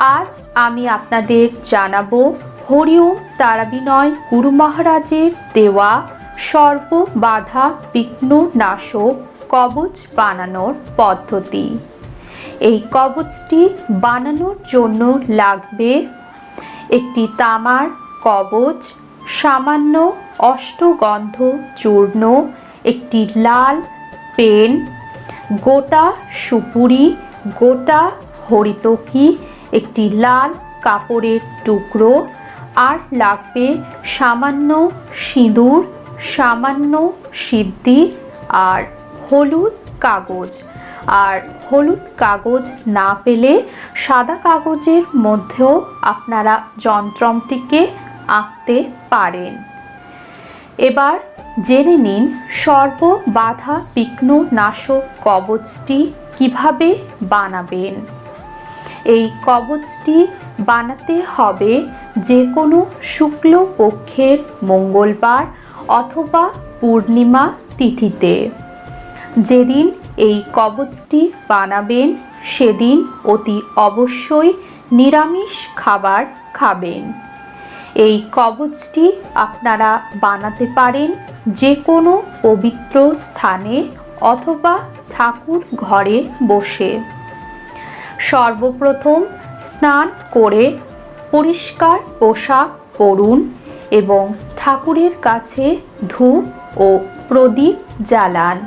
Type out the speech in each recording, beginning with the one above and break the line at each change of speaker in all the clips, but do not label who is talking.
আজ আমি আপনাদের জানাব হরিওম তারাবিনয় গুরু মহারাজের দেওয়া সর্ববাধা বিঘ্ন নাশক কবচ বানানোর পদ্ধতি। এই কবচটি বানানোর জন্য লাগবে একটি তামার কবচ, সামান্য অষ্টগন্ধ চূর্ণ, একটি লাল পেন, গোটা সুপুরি, গোটা হরিতকি একটি লাল কাপড়ের টুকরো আর লাগবে সামান্য সিঁদুর, সামান্য সিদ্ধি আর হলুদ কাগজ। আর হলুদ কাগজ না পেলে সাদা কাগজের মধ্যেও আপনারা যন্ত্রমটিকে আঁকতে পারেন। এবার জেনে নিন সর্ববাধা বিঘ্ন নাশক কবচটি কীভাবে বানাবেন। এই কবচটি বানাতে হবে যে কোনো শুক্ল পক্ষের মঙ্গলবার অথবা পূর্ণিমা তিথিতে। যেদিন এই কবচটি বানাবেন, সেদিন অতি অবশ্যই নিরামিষ খাবার খাবেন। এই কবচটি আপনারা বানাতে পারেন যে কোনো পবিত্র স্থানে অথবা ঠাকুর ঘরে বসে। সর্বপ্রথম স্নান করে পরিষ্কার পোশাক পরুন এবং ঠাকুরের কাছে ধূপ ও প্রদীপ জ্বালান।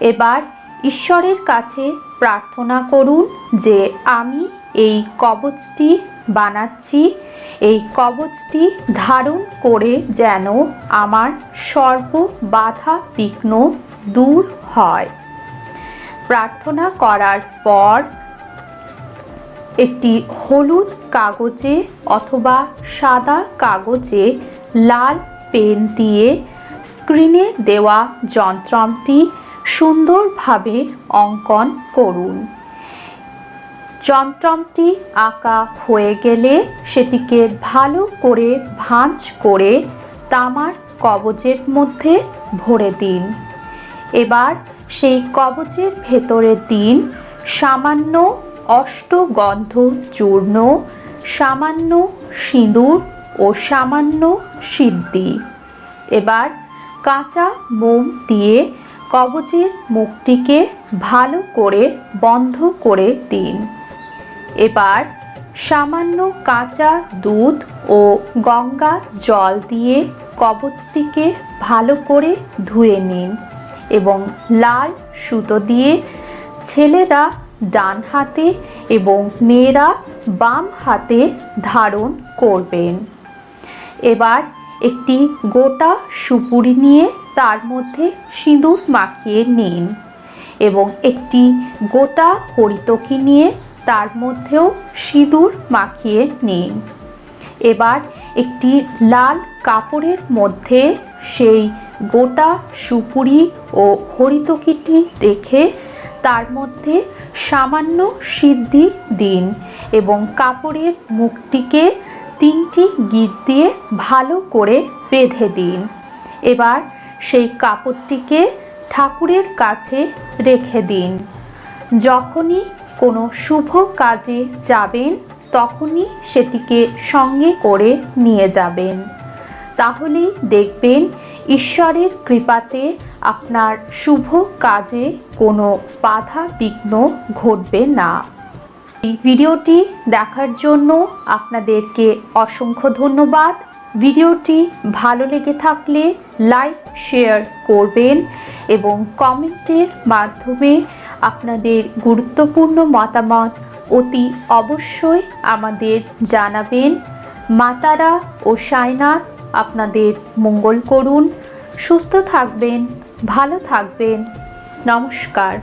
এবার ঈশ্বরের কাছে প্রার্থনা করুন যে আমি এই কবচটি বানাচ্ছি, এই কবচটি ধারণ করে যেন আমার সর্ববাধা বিঘ্ন দূর হয়। প্রার্থনা করার পর একটি হলুদ কাগজে অথবা সাদা কাগজে লাল পেন দিয়ে স্ক্রিনে দেওয়া যন্ত্রটি সুন্দরভাবে অঙ্কন করুন। যন্ত্রটি আঁকা হয়ে গেলে সেটিকে ভালো করে ভাঁজ করে তামার কবজের মধ্যে ভরে দিন। এবার সেই কবজের ভেতরে দিন সামান্য অষ্টগন্ধ চূর্ণ, সামান্য সিঁদুর ও সামান্য সিদ্ধি। এবার কাঁচা মোম দিয়ে কবচের মুখটিকে ভালো করে বন্ধ করে দিন। এবার সামান্য কাঁচা দুধ ও গঙ্গা জল দিয়ে কবচটিকে ভালো করে ধুয়ে নিন এবং লাল সুতো দিয়ে ছেলেরা ডান হাতে এবং মেয়েরা বাম হাতে ধারণ করবেন। এবার একটি গোটা সুপুরি নিয়ে তার মধ্যে সিঁদুর মাখিয়ে নিন এবং একটি গোটা হরিতকি নিয়ে তার মধ্যেও সিঁদুর মাখিয়ে নিন। এবার একটি লাল কাপড়ের মধ্যে সেই গোটা সুপুরি ও হরিতকিটি রেখে তার মধ্যে সামান্য সিদ্ধি দিন এবং কাপড়ের মুখটিকে তিনটি গিট দিয়ে ভালো করে বেঁধে দিন। এবার সেই কাপড়টিকে ঠাকুরের কাছে রেখে দিন। যখনই কোনো শুভ কাজে যাবেন, তখনই সেটিকে সঙ্গে করে নিয়ে যাবেন। তাহলেই দেখবেন ঈশ্বরের কৃপাতে আপনার শুভ কাজে কোনো বাধা বিঘ্ন ঘটবে না। এই ভিডিওটি দেখার জন্য আপনাদেরকে অসংখ্য ধন্যবাদ। ভিডিওটি ভালো লেগে থাকলে লাইক, শেয়ার করবেন এবং কমেন্টের মাধ্যমে আপনাদের গুরুত্বপূর্ণ মতামত অতি অবশ্যই আমাদের জানাবেন। মাতারা ও সায়নাথ আপনাদের মঙ্গল করুন সুস্থ থাকবেন ভালো থাকবেন। নমস্কার।